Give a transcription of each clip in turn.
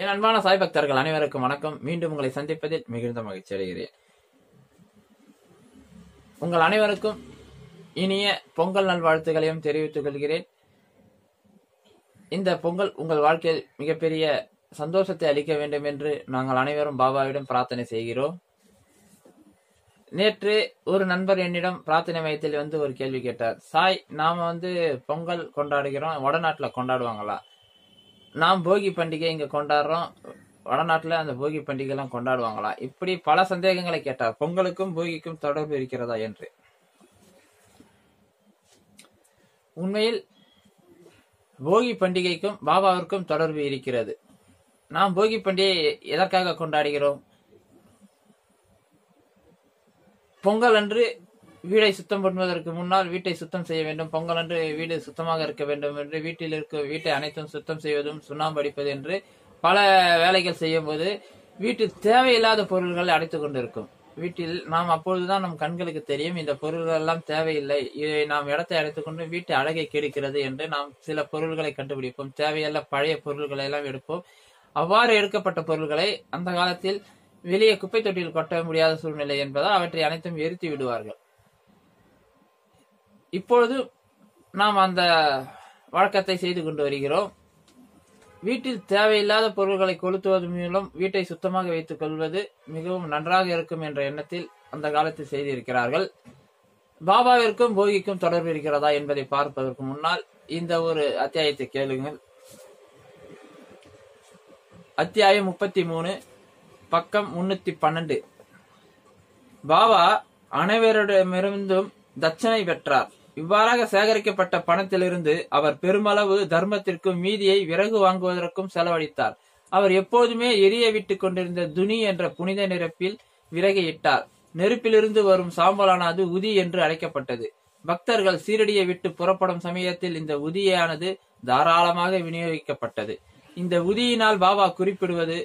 என் அன்பான சாய் பக்தர்கள் அனைவருக்கும் வணக்கம். மீண்டும் உங்களை சந்திப்பதில் மிகுந்த மகிழ்ச்சி அடைகிறேன். உங்கள் அனைவருக்கும் இனிய பொங்கல் நல்வாழ்த்துக்களையும் தெரிவித்துக் கொள்கிறேன். இந்த பொங்கல் உங்கள் வாழ்க்கையில் மிகப்பெரிய சந்தோஷத்தை அளிக்க வேண்டும் என்று நாங்கள் அனைவரும் பாபாவிடம் பிரார்த்தனை செய்கிறோம். நேற்று ஒரு நண்பர் என்னிடம் பிரார்த்தனை மையத்தில் வந்து ஒரு கேள்வி கேட்டார். சாய் நாம வந்து பொங்கல் கொண்டாடுகிறோம். வடநாட்டுல கொண்டாடுவாங்களா? நாம் போகி பண்டிகை இங்க கொண்டாடுறோம். வடநாட்டுல அந்த போகி பண்டிகை எல்லாம் கொண்டாடுவாங்களா? இப்படி பல சந்தேகங்களை கேட்டார். பொங்கலுக்கும் போகிக்கும் தொடர்பு இருக்கிறதா என்று. உண்மையில் போகி பண்டிகைக்கும் பாபாவிற்கும் தொடர்பு இருக்கிறது. நாம் போகி பண்டிகையை எதற்காக கொண்டாடுகிறோம்? பொங்கல் அன்று வீடை சுத்தம் பண்ணுவதற்கு முன்னால் வீட்டை சுத்தம் செய்ய வேண்டும். பொங்கல் அன்று வீடு சுத்தமாக இருக்க வேண்டும் என்று வீட்டில் இருக்க வீட்டை அனைத்தும் சுத்தம் செய்வதும் சுண்ணாம்பு அடிப்பது என்று பல வேலைகள் செய்யும் போது வீட்டில் தேவையில்லாத பொருள்களை அடைத்துக் கொண்டிருக்கும். வீட்டில் நாம் அப்பொழுதுதான் நம் கண்களுக்கு தெரியும் இந்த பொருள்கள் எல்லாம் தேவையில்லை. இதை நாம் இடத்தை அடைத்துக்கொண்டு வீட்டு அழகை கெடுக்கிறது என்று நாம் சில பொருள்களை கண்டுபிடிப்போம். தேவையல்ல பழைய பொருள்களை எல்லாம் எடுப்போம். அவ்வாறு எடுக்கப்பட்ட பொருள்களை அந்த காலத்தில் வெளியே குப்பை தொட்டியில் கொட்ட முடியாத சூழ்நிலை என்பதால் அவற்றை அனைத்தும் எரித்து விடுவார்கள். இப்பொழுது நாம் அந்த வழக்கத்தை செய்து கொண்டு வருகிறோம். வீட்டில் தேவையில்லாத பொருட்களை கொளுத்துவதன் மூலம் வீட்டை சுத்தமாக வைத்துக் கொள்வது மிகவும் நன்றாக இருக்கும் என்ற எண்ணத்தில் அந்த காலத்தில் செய்திருக்கிறார்கள். பாபாவிற்கும் போகிக்கும் தொடர்பு இருக்கிறதா என்பதை பார்ப்பதற்கு முன்னால் இந்த ஒரு அத்தியாயத்தை கேளுங்கள். அத்தியாயம் முப்பத்தி மூணு பக்கம் முன்னூத்தி பன்னெண்டு. பாபா அனைவரிடமிருந்தும் தட்சணை பெற்றார். இவ்வாறாக சேகரிக்கப்பட்ட பணத்திலிருந்து அவர் பெருமளவு தர்மத்திற்கும் மீதியை விறகு வாங்குவதற்கும் செலவழித்தார். அவர் எப்போதுமே எரிய விட்டுக் கொண்டிருந்த துனி என்ற புனித நிரப்பில் விறகை இட்டார் நெருப்பிலிருந்து வரும் சாம்பலானது உதி என்று அழைக்கப்பட்டது. பக்தர்கள் சீரடியை விட்டு புறப்படும் சமயத்தில் இந்த உதியானது தாராளமாக விநியோகிக்கப்பட்டது. இந்த உதியினால் பாபா குறிப்பிடுவது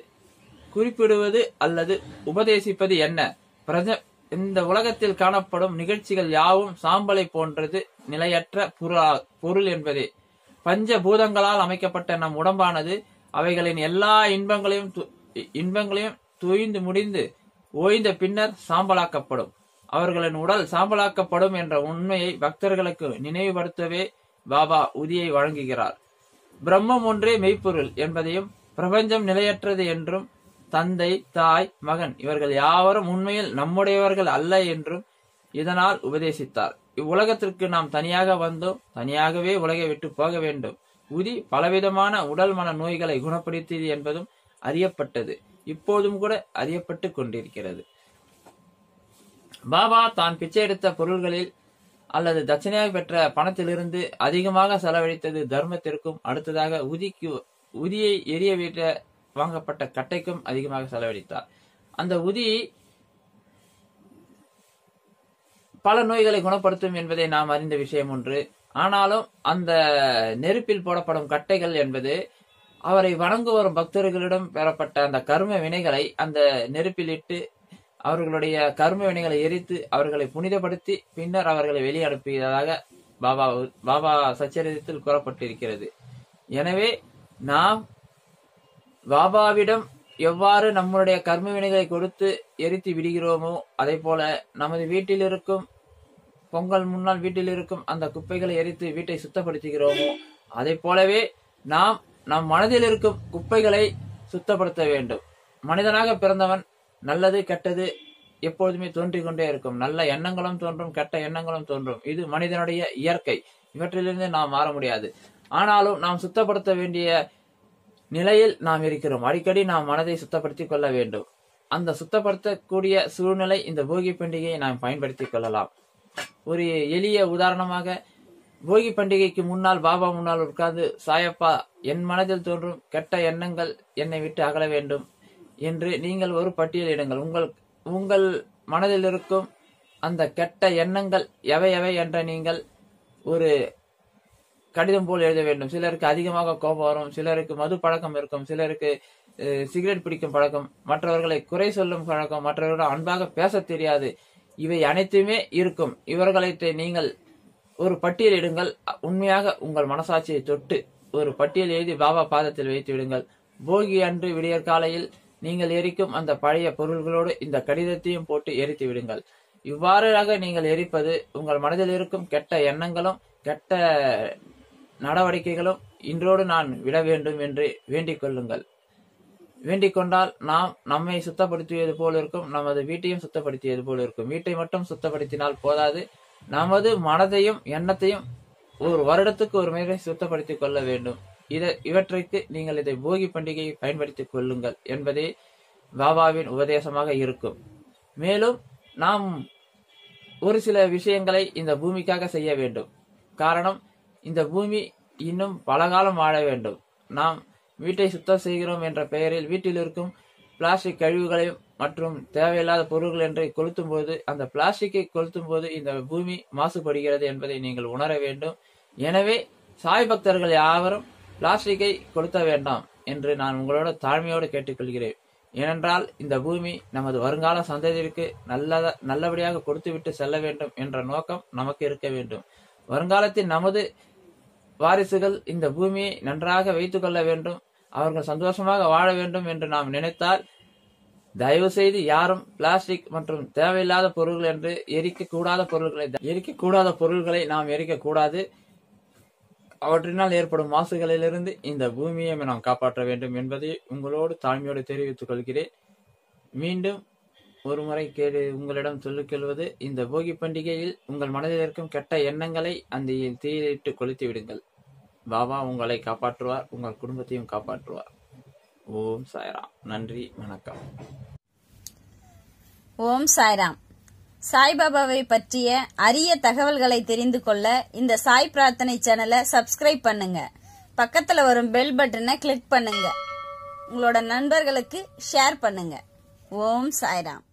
குறிப்பிடுவது அல்லது உபதேசிப்பது என்ன? பிரஜ இந்த உலகத்தில் காணப்படும் நிகழ்ச்சிகள் யாவும் சாம்பலை போன்றது நிலையற்ற புறா- பொருள் என்பதே. பஞ்ச பூதங்களால் அமைக்கப்பட்ட நம் உடம்பானது அவைகளின் எல்லா இன்பங்களையும் இன்பங்களையும் துய்ந்து முடிந்து ஓய்ந்த பின்னர் சாம்பலாக்கப்படும். அவர்களின் உடல் சாம்பலாக்கப்படும் என்ற உண்மையை பக்தர்களுக்கு நினைவுபடுத்தவே பாபா உதியை வழங்குகிறார். பிரம்மம் ஒன்றே மெய்ப்பொருள் என்பதையும் பிரபஞ்சம் நிலையற்றது என்றும் தந்தை தாய் மகன் இவர்கள் யாவரும் உண்மையில் நம்முடையவர்கள் அல்ல என்றும் இதனால் உபதேசித்தார். இவ்வுலகத்திற்கு நாம் தனியாக வந்தோம் தனியாகவே உலகை விட்டு போக வேண்டும். உதி பலவிதமான உடல் மன நோய்களை குணப்படுத்தியது என்பதும் அறியப்பட்டது. இப்போதும் கூட அறியப்பட்டு கொண்டிருக்கிறது. பாபா தான் பிச்சை எடுத்த பொருள்களில் அல்லது தட்சணையாக பெற்ற பணத்திலிருந்து அதிகமாக செலவழித்தது தர்மத்திற்கும் அடுத்ததாக உதிக்கு உதியை எரிய விட்ட வாங்கப்பட்ட கட்டைக்கும் அதிகமாக செலவழித்தார். அந்த உதி பல நோய்களை குணப்படுத்தும் என்பதை நாம் அறிந்த விஷயம் ஒன்று. ஆனாலும் அந்த நெருப்பில் போடப்படும் கட்டைகள் என்பது அவரை வணங்கு வரும் பக்தர்களிடம் பெறப்பட்ட அந்த கரும வினைகளை அந்த நெருப்பில் இட்டு அவர்களுடைய கர்ம வினைகளை எரித்து அவர்களை புனிதப்படுத்தி பின்னர் அவர்களை வெளியனுப்பியதாக பாபா பாபா சச்சரிதத்தில் கூறப்பட்டிருக்கிறது. எனவே நாம் பாபாவிடம் எவ்வாறு நம்முடைய கர்ம வினைகளை கொடுத்து எரித்து விடுகிறோமோ அதே போல நமது வீட்டில் இருக்கும் பொங்கல் முன்னால் வீட்டில் இருக்கும் அந்த குப்பைகளை எரித்து வீட்டை சுத்தப்படுத்துகிறோமோ அதை போலவே நாம் நம் மனதில் இருக்கும் குப்பைகளை சுத்தப்படுத்த வேண்டும். மனிதனாக பிறந்தவன் நல்லது கெட்டது எப்பொழுதுமே தோன்றிக் கொண்டே இருக்கும். நல்ல எண்ணங்களும் தோன்றும் கெட்ட எண்ணங்களும் தோன்றும். இது மனிதனுடைய இயற்கை. இவற்றிலிருந்து நாம் மாற முடியாது. ஆனாலும் நாம் சுத்தப்படுத்த வேண்டிய நிலையில் நாம் இருக்கிறோம். அடிக்கடி நாம் மனதை சுத்தப்படுத்திக் கொள்ள வேண்டும். அந்த சுத்தப்படுத்தக்கூடிய சூழ்நிலை இந்த போகி பண்டிகையை நாம் பயன்படுத்திக் கொள்ளலாம். ஒரு எளிய உதாரணமாக போகி பண்டிகைக்கு முன்னால் பாபா முன்னால் உட்கார்ந்து சாயப்பா என் மனதில் தோன்றும் கெட்ட எண்ணங்கள் என்னை விட்டு அகல வேண்டும் என்று நீங்கள் ஒரு பட்டியலிடுங்கள் உங்கள் உங்கள் மனதில் இருக்கும் அந்த கெட்ட எண்ணங்கள் எவை எவை என்ற நீங்கள் ஒரு கடிதம் போல் எழுத வேண்டும். சிலருக்கு அதிகமாக கோபம் வரும் சிலருக்கு மது பழக்கம் இருக்கும் சிலருக்கு சிகரெட் பிடிக்கும் பழக்கம். மற்றவர்களை குறை சொல்லும் பழக்கம் மற்றவர்களிடம் அன்பாக பேசத் தெரியாது. இவை அனைத்துமே இருக்கும். இவர்களை நீங்கள் ஒரு பட்டியலிடுங்கள் உண்மையாக உங்கள் மனசாட்சியை தொட்டு ஒரு பட்டியல் எழுதி பாபா பாதத்தில் வைத்து விடுங்கள். போகி அன்று விடியற் காலையில் நீங்கள் எரிக்கும் அந்த பழைய பொருள்களோடு இந்த கடிதத்தையும் போட்டு எரித்து விடுங்கள். இவ்வாறாக நீங்கள் எரிப்பது உங்கள் மனதில் இருக்கும் கெட்ட எண்ணங்களும் கெட்ட நடவடிக்கைகளும் இன்றோடு நான் விட வேண்டும் என்று வேண்டிக் கொள்ளுங்கள். வேண்டிக் கொண்டால் நாம் நம்மை சுத்தப்படுத்தியது போல இருக்கும் நமது வீட்டையும் சுத்தப்படுத்தியது போல இருக்கும். வீட்டை மட்டும் சுத்தப்படுத்தினால் போதாது. நமது மனதையும் எண்ணத்தையும் ஒரு வருடத்துக்கு ஒரு முறை சுத்தப்படுத்திக் கொள்ள வேண்டும். இதை இவற்றைக்கு நீங்கள் இதை போகி பண்டிகையை பயன்படுத்திக் கொள்ளுங்கள் என்பதே பாபாவின் உபதேசமாக இருக்கும். மேலும் நாம் ஒரு சில விஷயங்களை இந்த பூமிக்காக செய்ய வேண்டும். காரணம் இந்த பூமி இன்னும் பலகாலம் வாழ வேண்டும். நாம் வீட்டை சுத்தம் செய்கிறோம் என்ற பெயரில் வீட்டில் இருக்கும் பிளாஸ்டிக் கழிவுகளையும் மற்றும் தேவையில்லாத பொருட்கள் என்று கொளுத்தும் போது அந்த பிளாஸ்டிக்கை கொளுத்தும் போது இந்த பூமி மாசுபடுகிறது என்பதை நீங்கள் உணர வேண்டும். எனவே சாய் பக்தர்கள் யாவரும் பிளாஸ்டிக்கை கொளுத்த வேண்டாம் என்று நான் உங்களோட தாழ்மையோடு கேட்டுக்கொள்கிறேன். ஏனென்றால் இந்த பூமி நமது வருங்கால சந்ததியிற்கு நல்லத நல்லபடியாக கொடுத்துவிட்டு செல்ல வேண்டும் என்ற நோக்கம் நமக்கு இருக்க வேண்டும். வருங்காலத்தில் நமது வாரிசுகள் இந்த பூமியை நன்றாக வைத்துக் கொள்ள வேண்டும் அவர்கள் சந்தோஷமாக வாழ வேண்டும் என்று நாம் நினைத்தால் தயவு செய்து யாரும் பிளாஸ்டிக் மற்றும் தேவையில்லாத பொருள்கள் என்று எரிக்க கூடாத பொருட்களை எரிக்க கூடாத பொருட்களை நாம் எரிக்க கூடாது அவற்றினால் ஏற்படும் மாசுகளிலிருந்து இந்த பூமியை நாம் காப்பாற்ற வேண்டும் என்பதை உங்களோடு தாழ்மையோடு தெரிவித்துக் கொள்கிறேன். மீண்டும் ஒரு முறை கேடு உங்களிடம் சொல்லிக் கொள்வது இந்த போகி பண்டிகையில் உங்கள் மனதில் இருக்கும் கெட்ட எண்ணங்களை அந்த தீயிலிட்டு கொளுத்தி விடுங்கள். பாபா உங்களை காப்பாற்றுவார் உங்கள் குடும்பத்தையும் காப்பாற்றுவார். ஓம் சாய்ராம். நன்றி வணக்கம். ஓம் சாய்ராம். சாய்பாபாவை பற்றிய அரிய தகவல்களை தெரிந்து கொள்ள இந்த சாய் பிரார்த்தனை சேனலை சப்ஸ்கிரைப் பண்ணுங்க. பக்கத்துல வரும் பெல் பட்டனை கிளிக் பண்ணுங்க. உங்களோட நண்பர்களுக்கு ஷேர் பண்ணுங்க. ஓம் சாய்ராம்.